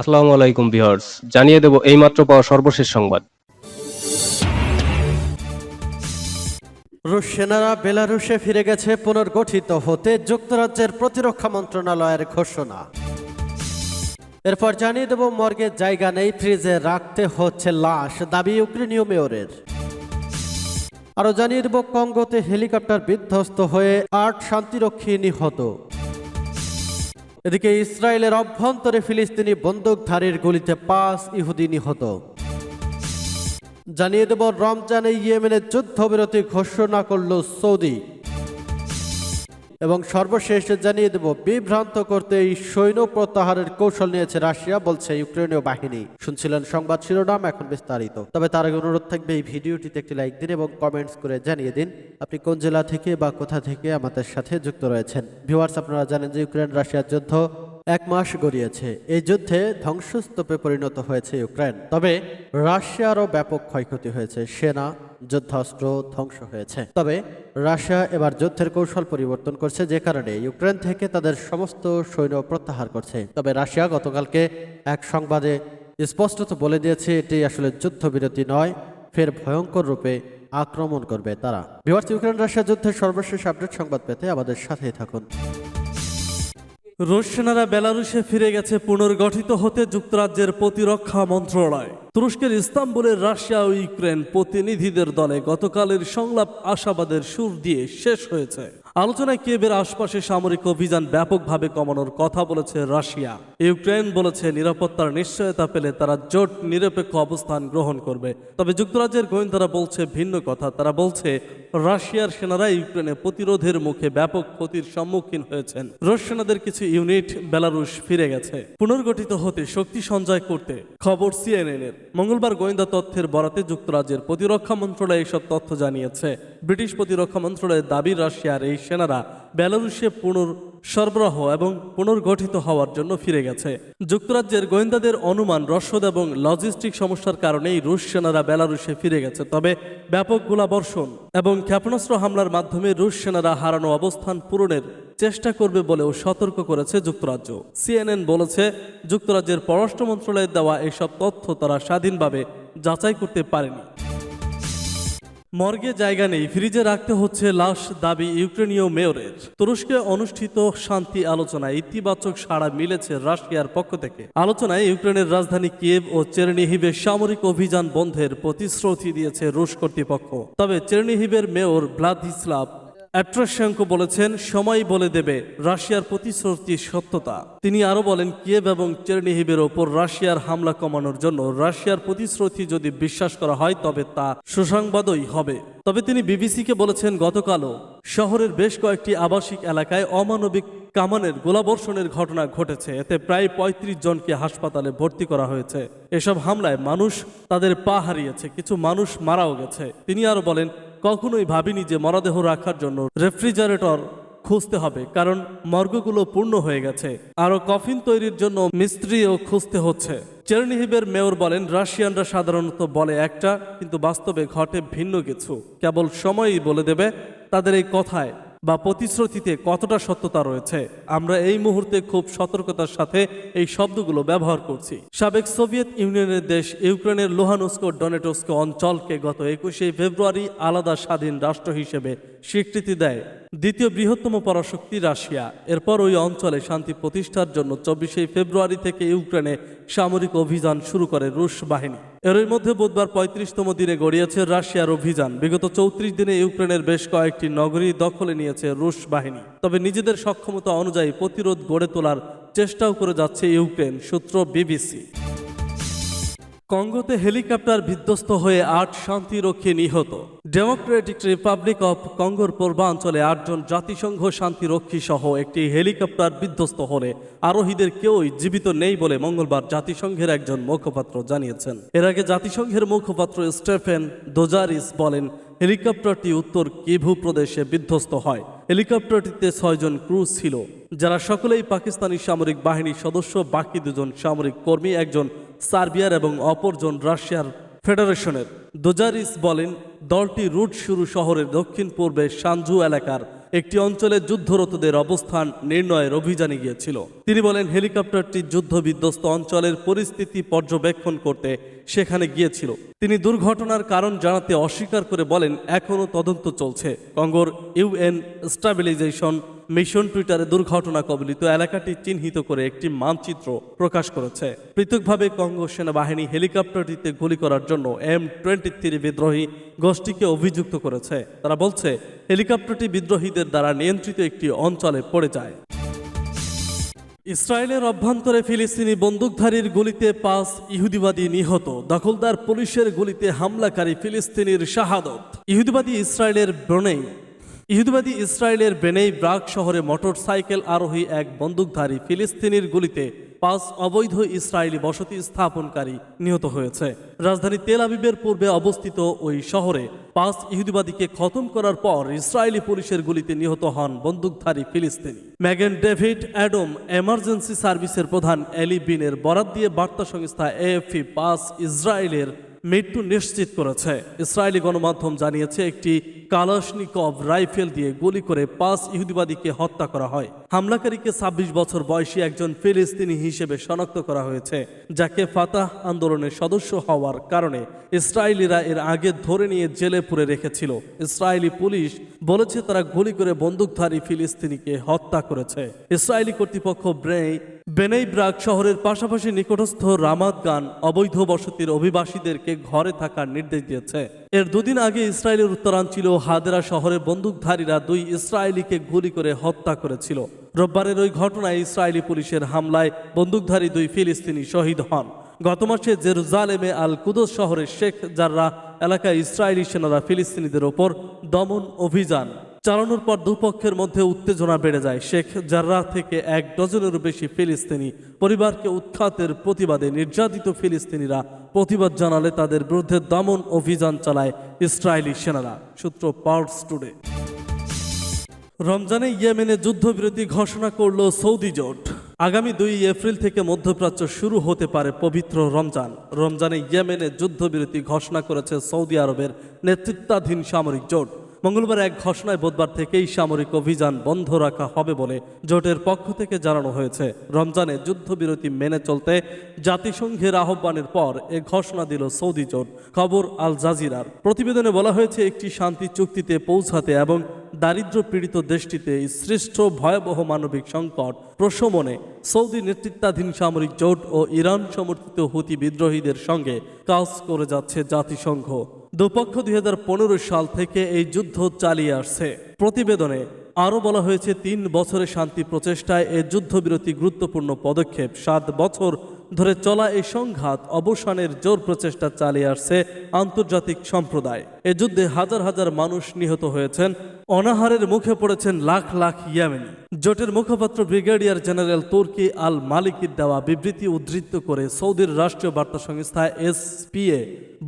আসসালামু আলাইকুম জানিয়ে দেব এইমাত্র পাওয়া সর্বশেষ সংবাদ। রুশ সেনারা বেলারুশে ফিরে গেছে পুনর্গঠিত হতে যুক্তরাজ্যের প্রতিরক্ষা মন্ত্রণালয়ের ঘোষণা। এরপর জানিয়ে দেব মর্গের জায়গা নেই, ফ্রিজে রাখতে হচ্ছে লাশ, দাবি ইউক্রেনীয় মেয়রের। আরও জানিয়ে দেব, কঙ্গোতে হেলিকপ্টার বিধ্বস্ত হয়ে আট শান্তিরক্ষী নিহত। এদিকে ইসরায়েলের অভ্যন্তরে ফিলিস্তিনি বন্দুকধারীর গুলিতে পাঁচ ইহুদি নিহত। জানিয়ে দেব, রমজানে ইয়েমেনের যুদ্ধবিরতি ঘোষণা করল সৌদি। এবং সর্বশেষ জানিয়ে দেব, বিভ্রান্ত করতে এই সৈন্য প্রত্যাহারের কৌশল নিয়েছে রাশিয়া, বলছে ইউক্রেনীয় বাহিনী। শুনছিলেন সংবাদ শিরোনাম, এখন বিস্তারিত। তবে তার আগে অনুরোধ থাকবে, এই ভিডিওটিতে একটি লাইক দিন এবং কমেন্টস করে জানিয়ে দিন, আপনি কোন জেলা থেকে বা কোথা থেকে আমাদের সাথে যুক্ত রয়েছেন। ভিউয়ার্স, আপনারা জানেন যে ইউক্রেন রাশিয়ার যুদ্ধ এক মাস গড়িয়েছে। এই যুদ্ধে ধ্বংসস্তূপে পরিণত হয়েছে ইউক্রেন। তবে রাশিয়ারও ব্যাপক ক্ষয়ক্ষতি হয়েছে। সেনা যুদ্ধাস্ত্র ধ্বংস হয়েছে। তবে রাশিয়া এবার যুদ্ধের কৌশল পরিবর্তন করছে যে কারণে ইউক্রেন থেকে তাদের সমস্ত সৈন্য প্রত্যাহার করছে। তবে রাশিয়া গতকালকে এক সংবাদে স্পষ্টত বলে দিয়েছে, এটি আসলে যুদ্ধবিরতি নয়, ফের ভয়ঙ্কর রূপে আক্রমণ করবে তারা। ভিওয়ার্স ইউক্রেন রাশিয়া যুদ্ধের সর্বশেষ আপডেট সংবাদ পেতে আমাদের সাথেই থাকুন। রুশ সেনারা বেলারুশে ফিরে গেছে পুনর্গঠিত হতে যুক্তরাজ্যের প্রতিরক্ষা মন্ত্রণালয়। তুরস্কের ইস্তাম্বুলের রাশিয়া ও ইউক্রেন প্রতিনিধিদের দলে গতকালের সংলাপ আশাবাদের সুর দিয়ে শেষ হয়েছে। আলোচনায় কেবের আশপাশে সামরিক অভিযান ব্যাপকভাবে কমানোর কথা বলেছে রাশিয়া। ইউক্রেন বলেছে নিরাপত্তার নিশ্চয়তা পেলে তারা জোট নিরপেক্ষ অবস্থান গ্রহণ করবে। তবে যুক্তরাজ্যের গোয়েন্দারা বলছে ভিন্ন কথা। তারা বলছে, রাশিয়ার সেনারা ইউক্রেনে প্রতিরোধের মুখে ব্যাপক ক্ষতির সম্মুখীন হয়েছেন। রুশ সেনাদের কিছু ইউনিট বেলারুশ ফিরে গেছে। পুনর্গঠিত হতে শক্তি সঞ্চয় করতে। খবর সিএনএন এর মঙ্গলবার গোয়েন্দা তথ্যের বরাতে যুক্তরাজ্যের প্রতিরক্ষা মন্ত্রণালয় এসব তথ্য জানিয়েছে। ব্রিটিশ প্রতিরক্ষা মন্ত্রণালয়ের দাবি, রাশিয়ার এই সেনারা বেলারুশে পুনর সরবরাহ এবং পুনর্গঠিত হওয়ার জন্য ফিরে গেছে। যুক্তরাজ্যের গোয়েন্দাদের অনুমান, রসদ এবং লজিস্টিক সমস্যার কারণেই রুশ সেনারা বেলারুশে ফিরে গেছে। তবে ব্যাপক গোলাবর্ষণ এবং ক্ষেপণাস্ত্র হামলার মাধ্যমে রুশ সেনারা হারানো অবস্থান পূরণের চেষ্টা করবে বলেও সতর্ক করেছে যুক্তরাজ্য। সিএনএন বলেছে, যুক্তরাজ্যের পররাষ্ট্র মন্ত্রণালয়ের দেওয়া এসব তথ্য তারা স্বাধীনভাবে যাচাই করতে পারেনি। মর্গে জায়গা নেই, ফ্রিজে রাখতে হচ্ছে লাশ, দাবি ইউক্রেনীয় মেয়রের। তুরস্কে অনুষ্ঠিত শান্তি আলোচনায় ইতিবাচক সাড়া মিলেছে রাশিয়ার পক্ষ থেকে। আলোচনায় ইউক্রেনের রাজধানী কিয়েভ ও চেরনিহিবে সামরিক অভিযান বন্ধের প্রতিশ্রুতি দিয়েছে রুশ কর্তৃপক্ষ। তবে চেরনিহিবের মেয়র ভ্লাদিস্লাভ অ্যাট্রাশাঙ্কো বলেছেন, সময় বলে দেবে রাশিয়ার প্রতিশ্রুতির সত্যতা। তিনি আরও বলেন কিয়েভ এবং চেরনিহিবের ওপর রাশিয়ার হামলা কমানোর জন্য রাশিয়ার প্রতিশ্রুতি যদি বিশ্বাস করা হয়, তবে তা সুসংবাদই হবে। তবে তিনি বিবিসিকে বলেছেন, গতকালও শহরের বেশ কয়েকটি আবাসিক এলাকায় অমানবিক কামানের গোলাবর্ষণের ঘটনা ঘটেছে। এতে প্রায় ৩৫ জনকে হাসপাতালে ভর্তি করা হয়েছে। এসব হামলায় মানুষ তাদের পা হারিয়েছে, কিছু মানুষ মারাও গেছে। তিনি আরও বলেন কখনোই ভাবিনি যে মরদেহ রাখার জন্য রেফ্রিজারেটর খুঁজতে হবে, কারণ মর্গগুলো পূর্ণ হয়ে গেছে। আরও কফিন তৈরির জন্য মিস্ত্রিও খুঁজতে হচ্ছে। চেরনিহিবের মেয়র বলেন, রাশিয়ানরা সাধারণত বলে একটা, কিন্তু বাস্তবে ঘটে ভিন্ন কিছু। কেবল সময়ই বলে দেবে তাদের এই কথায়। বা প্রতিশ্রুতিতে কতটা সত্যতা রয়েছে, আমরা এই মুহূর্তে খুব সতর্কতার সাথে এই শব্দগুলো ব্যবহার করছি। সাবেক সোভিয়েত ইউনিয়নের দেশ ইউক্রেনের লোহানুস্ক ডোনেটস্ক অঞ্চলকে গত একুশে ফেব্রুয়ারি আলাদা স্বাধীন রাষ্ট্র হিসেবে স্বীকৃতি দেয়। দ্বিতীয় বৃহত্তম পরাশক্তি রাশিয়া। এরপর ওই অঞ্চলে শান্তি প্রতিষ্ঠার জন্য চব্বিশে ফেব্রুয়ারি থেকে ইউক্রেনে সামরিক অভিযান শুরু করে রুশ বাহিনী। এর মধ্যে বুধবার পঁয়ত্রিশতম দিনে গড়িয়েছে রাশিয়ার অভিযান। বিগত চৌত্রিশ দিনে ইউক্রেনের বেশ কয়েকটি নগরী দখলে নিয়েছে রুশ বাহিনী। তবে নিজেদের সক্ষমতা অনুযায়ী প্রতিরোধ গড়ে তোলার চেষ্টাও করে যাচ্ছে ইউক্রেন, সূত্র বিবিসি। কঙ্গোতে হেলিকপ্টার বিধ্বস্ত হয়ে আট শান্তিরক্ষী নিহত। ডেমোক্রেটিক রিপাবলিক অফ কঙ্গোর পূর্বাঞ্চলে আটজন জাতিসংঘ শান্তিরক্ষী সহ একটি হেলিকপ্টার বিধ্বস্ত হলে আরোহীদের কেউই জীবিত নেই বলে মঙ্গলবার জাতিসংঘের একজন মুখপাত্র জানিয়েছেন। এর আগে জাতিসংঘের মুখপাত্র স্টেফেন দোজারিস বলেন, হেলিকপ্টারটি উত্তর কিভু প্রদেশে বিধ্বস্ত হয়। হেলিকপ্টারটিতে ছয়জন ক্রু ছিল, যারা সকলেই পাকিস্তানি সামরিক বাহিনীর সদস্য, বাকি দুজন সামরিক কর্মী, একজন সার্বিয়ার এবং অপরজন রাশিয়ার ফেডারেশনের। দোজারিস বলেন, দলটি রুট শুরু শহরের দক্ষিণ পূর্বে সানজু এলাকার একটি অঞ্চলে যুদ্ধরতদের অবস্থান নির্ণয়ের অভিযানে গিয়েছিল। তিনি বলেন, হেলিকপ্টারটি যুদ্ধবিধ্বস্ত অঞ্চলের পরিস্থিতি পর্যবেক্ষণ করতে সেখানে গিয়েছিল। তিনি দুর্ঘটনার কারণ জানাতে অস্বীকার করে বলেন এখনও তদন্ত চলছে। কঙ্গোর ইউএন স্টাবিলাইজেশন মিশন টুইটারে দুর্ঘটনা কবলিত এলাকাটি চিহ্নিত করে একটি মানচিত্র প্রকাশ করেছে। পৃথকভাবে কঙ্গো সেনাবাহিনী হেলিকপ্টারটিতে গুলি করার জন্য এম টোয়েন্টি থ্রি বিদ্রোহী গোষ্ঠীকে অভিযুক্ত করেছে। তারা বলছে, হেলিকপ্টারটি বিদ্রোহীদের দ্বারা নিয়ন্ত্রিত একটি অঞ্চলে পড়ে যায়। ইসরায়েলের অভ্যন্তরে ফিলিস্তিনি বন্দুকধারীর গুলিতে পাঁচ ইহুদিবাদী নিহত। দখলদার পুলিশের গুলিতে হামলাকারী ফিলিস্তিনির শাহাদত। ইহুদিবাদী ইসরায়েলের ব্রনেই ইহুদিবাদী ইসরায়েলের বেনেই ব্রাক শহরে মোটরসাইকেল আরোহী এক বন্দুকধারী ফিলিস্তিনির গুলিতে পাঁচ অবৈধ ইসরায়েলি বসতি স্থাপনকারী নিহত হয়েছে। রাজধানী তেল আবিবের পূর্বে অবস্থিত ওই শহরে পাঁচ ইহুদিবাদীকে খতম করার পর ইসরায়েলি পুলিশের গুলিতে নিহত হন বন্দুকধারী ফিলিস্তিনি। ম্যাগেন ডেভিড অ্যাডম এমার্জেন্সি সার্ভিসের প্রধান এলি বিনের বরাত দিয়ে বার্তা সংস্থা এএফপি পাঁচ ইসরায়েলের মৃত্যু নিশ্চিত করেছে। ইসরায়েলি গণমাধ্যম জানিয়েছে, একটি কালাশনিকভ রাইফেল দিয়ে গুলি করে পাঁচ ইহুদিবাদীকে হত্যা করা হয়। হামলাকারীকে ছাব্বিশ বছর বয়সী একজন ফিলিস্তিনি হিসেবে শনাক্ত করা হয়েছে, যাকে ফাতাহ আন্দোলনের সদস্য হওয়ার কারণে ইসরায়েলিরা এর আগে ধরে নিয়ে জেলে পুরে রেখেছিল। ইসরায়েলি পুলিশ বলেছে তারা গুলি করে বন্দুকধারী ফিলিস্তিনিকে হত্যা করেছে। ইসরায়েলি কর্তৃপক্ষ ব্রেই বেনেই ব্রাক শহরের পাশাপাশি নিকটস্থ রামাত গান অবৈধ বসতির অভিবাসীদেরকে ঘরে থাকার নির্দেশ দিয়েছে। এর দুদিন আগে ইসরায়েলের উত্তরাঞ্চল হাদেরা শহরে বন্দুকধারীরা দুই ইসরায়েলিকে গুলি করে হত্যা করেছিল। রোববারের ওই ঘটনায় ইসরায়েলি পুলিশের হামলায় বন্দুকধারী দুই ফিলিস্তিনি শহীদ হন। গত মাসে জেরুজালেমে আল কুদস শহরের শেখ জাররা এলাকায় ইসরায়েলি সেনারা ফিলিস্তিনিদের ওপর দমন অভিযান চালানোর পর দুপক্ষের মধ্যে উত্তেজনা বেড়ে যায়। শেখ জাররা থেকে এক ডজনেরও বেশি ফিলিস্তিনি পরিবারকে উৎখাতের প্রতিবাদে নির্যাতিত ফিলিস্তিনিরা প্রতিবাদ জানালে তাদের বিরুদ্ধে দমন অভিযান চালায় ইসরায়েলি সেনারা। সূত্র পার্টস টুডে রমজানে ইয়েমেনে যুদ্ধবিরতি ঘোষণা করল সৌদি জোট। আগামী দুই এপ্রিল থেকে মধ্যপ্রাচ্য শুরু হতে পারে পবিত্র রমজান। রমজানে ইয়েমেনে যুদ্ধবিরতি ঘোষণা করেছে সৌদি আরবের নেতৃত্বাধীন সামরিক জোট। মঙ্গলবার এক ঘোষণায় বুধবার থেকেই সামরিক অভিযান বন্ধ রাখা হবে বলে জোটের পক্ষ থেকে জানানো হয়েছে। রমজানে যুদ্ধবিরতি মেনে চলতে জাতিসংঘের আহ্বানের পর এ ঘোষণা দিল সৌদি জোট, খবর আল জাজিরার। প্রতিবেদনে বলা হয়েছে, একটি শান্তি চুক্তিতে পৌঁছাতে এবং দারিদ্র পীড়িত দেশটিতে সৃষ্ট ভয়াবহ মানবিক সংকট প্রশমনে সৌদি নেতৃত্বাধীন সামরিক জোট ও ইরান সমর্থিত হুতি বিদ্রোহীদের সঙ্গে কাজ করে যাচ্ছে জাতিসংঘ। দুপক্ষ দুই হাজার পনেরো সাল থেকে এই যুদ্ধ চালিয়ে আসছে। প্রতিবেদনে আরও বলা হয়েছে, তিন বছরের শান্তি প্রচেষ্টায় এ যুদ্ধবিরতি গুরুত্বপূর্ণ পদক্ষেপ, সাত বছর ধরে চলা এই সংঘাত অবসানের জোর প্রচেষ্টা চালিয়ে আসছে আন্তর্জাতিক সম্প্রদায়। এ যুদ্ধে হাজার হাজার মানুষ নিহত হয়েছেন। অনাহারের মুখে পড়েছেন লাখ লাখ ইয়ামেনি। জোটের মুখপাত্র ব্রিগেডিয়ার জেনারেল তুর্কি আল মালিকির দেওয়া বিবৃতি উদ্ধৃত করে সৌদির রাষ্ট্রীয় বার্তা সংস্থা এসপিএ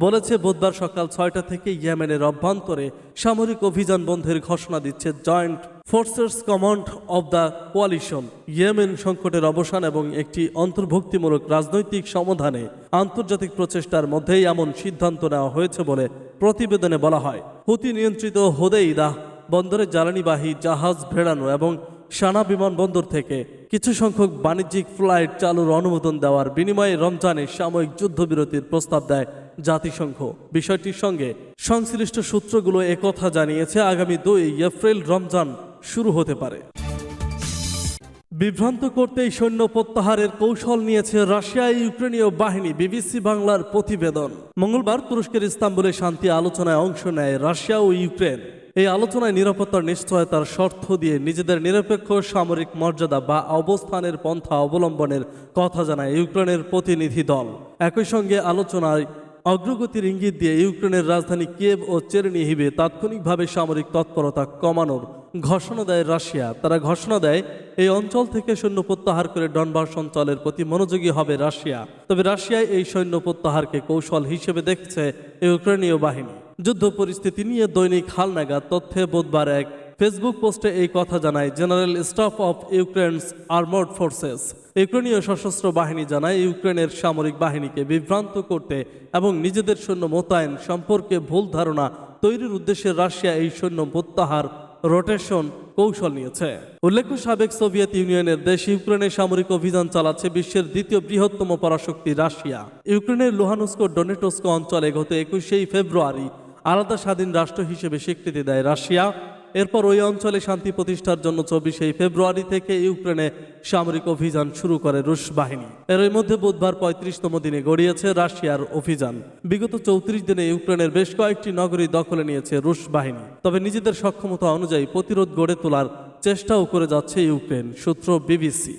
বলেছে, বুধবার সকাল ছয়টা থেকে ইয়েমেনের অভ্যন্তরে সামরিক অভিযান বন্ধের ঘোষণা দিচ্ছে joint forces command of the coalition Yemen সংকটের অবসান এবং একটি অন্তর্ভুক্তিমূলক রাজনৈতিক সমাধানে আন্তর্জাতিক প্রচেষ্টার মধ্যেই এমন সিদ্ধান্ত নেওয়া হয়েছে বলে প্রতিবেদনে বলা হয়। হুতি নিয়ন্ত্রিত হোদেইদা বন্দরে জ্বালানিবাহী জাহাজ ভেড়ানো এবং সানা বিমানবন্দর থেকে কিছু সংখ্যক বাণিজ্যিক ফ্লাইট চালুর অনুমোদন দেওয়ার বিনিময়ে রমজানে সাময়িক যুদ্ধবিরতির প্রস্তাব দেয় জাতিসংঘ। বিষয়টির সঙ্গে সংশ্লিষ্ট সূত্রগুলো একথা জানিয়েছে আগামী দুই এপ্রিল রমজান শুরু হতে পারে। বিভ্রান্ত করতেই সৈন্য প্রত্যাহারের কৌশল নিয়েছে রাশিয়া ইউক্রেনীয় বাহিনী, বিবিসি বাংলার প্রতিবেদন। মঙ্গলবার তুরস্কের ইস্তাম্বুলে শান্তি আলোচনায় অংশ নেয় রাশিয়া ও ইউক্রেন। এই আলোচনায় নিরাপত্তার নিশ্চয়তার শর্ত দিয়ে নিজেদের নিরপেক্ষ সামরিক মর্যাদা বা অবস্থানের পন্থা অবলম্বনের কথা জানায় ইউক্রেনের প্রতিনিধি দল। একই সঙ্গে আলোচনায় অগ্রগতির ইঙ্গিত দিয়ে ইউক্রেনের রাজধানী কিয়েভ ও চেরনিহিবে তাৎক্ষণিকভাবে সামরিক তৎপরতা কমানোর ঘোষণা দেয় রাশিয়া। তারা ঘোষণা দেয়, এই অঞ্চল থেকে সৈন্য প্রত্যাহার করে ডনবাস অঞ্চলের প্রতি মনোযোগী হবে রাশিয়া। তবে রাশিয়ায় এই সৈন্য প্রত্যাহারকে কৌশল হিসেবে দেখছে ইউক্রেনীয় বাহিনী। যুদ্ধ পরিস্থিতি নিয়ে দৈনিক হালনাগাদ তথ্যে বুধবার এক ফেসবুক পোস্টে এই কথা জানায় general staff of Ukraine's armed forces. ইউক্রেনীয় সশস্ত্র বাহিনী জানায় ইউক্রেনের সামরিক বাহিনীকে বিভ্রান্ত করতে এবং নিজেদের সৈন্য মোতায়েন সম্পর্কে ভুল ধারণা তৈরির উদ্দেশ্যে রাশিয়া এই সৈন্য প্রত্যাহার রোটেশন কৌশল নিয়েছে। উল্লেখ্য, সাবেক সোভিয়েত ইউনিয়নের দেশ ইউক্রেনে সামরিক অভিযান চালাচ্ছে বিশ্বের দ্বিতীয় বৃহত্তম পরাশক্তি রাশিয়া। ইউক্রেনের লোহানুস্কো ডোনেটোস্কো অঞ্চলে গত একুশেই ফেব্রুয়ারি আলাদা স্বাধীন রাষ্ট্র হিসেবে স্বীকৃতি দেয় রাশিয়া। এরপর ওই অঞ্চলে শান্তি প্রতিষ্ঠার জন্য চব্বিশে ফেব্রুয়ারি থেকে ইউক্রেনে সামরিক অভিযান শুরু করে রুশ বাহিনী। এর মধ্যে বুধবার পঁয়ত্রিশতম দিনে গড়িয়েছে রাশিয়ার অভিযান। বিগত চৌত্রিশ দিনে ইউক্রেনের বেশ কয়েকটি নগরী দখলে নিয়েছে রুশ বাহিনী। তবে নিজেদের সক্ষমতা অনুযায়ী প্রতিরোধ গড়ে তোলার চেষ্টাও করে যাচ্ছে ইউক্রেন, সূত্র বিবিসি।